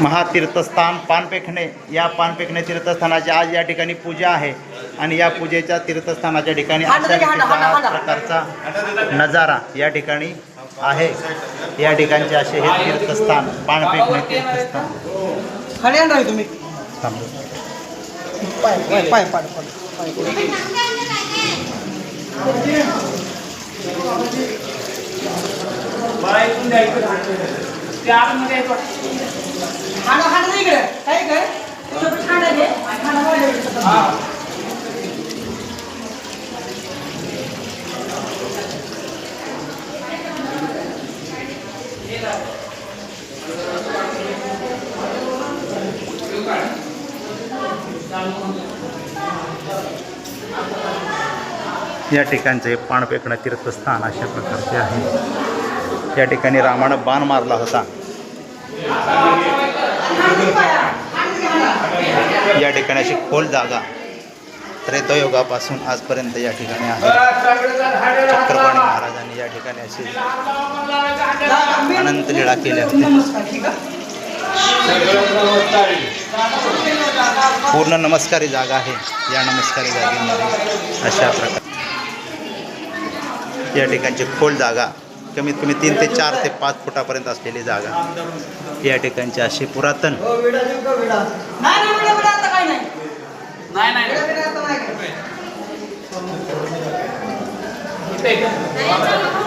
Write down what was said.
महातीर्थस्थान पानपेखणे. या पानपेखणे तीर्थस्थानाची आज या ठिकाणी पूजा आहे. आणि या पूजेच्या तीर्थस्थानाच्या ठिकाणी अशा प्रकारचा नजारा या ठिकाणी आहे. या ठिकाणचे असे हे तीर्थस्थान पानपेखणे तीर्थस्थान. खाली आणा तुम्ही. खाणं नाही इकडे. काय घे. या ठिकाणचे हे पाणपेखणं तीर्थस्थान अशा प्रकारचे आहे. या ठिकाणी रामानं बाण मारला होता. या ठिकाणी अशी खोल जागा. त्रेतयुगापासून आजपर्यंत या ठिकाणी आहे. चक्रपाणी महाराजांनी या ठिकाणी अशी अनंत लीळा केल्या होत्या. पूर्ण नमस्कारी जागा आहे. या नमस्कारी जागेमध्ये अशा प्रकारे या ठिकाणची खोल जागा कमीत कमी तीन ते चार ते पाच फुटापर्यंत असलेली जागा या ठिकाणची अशी पुरातन. हो, नाही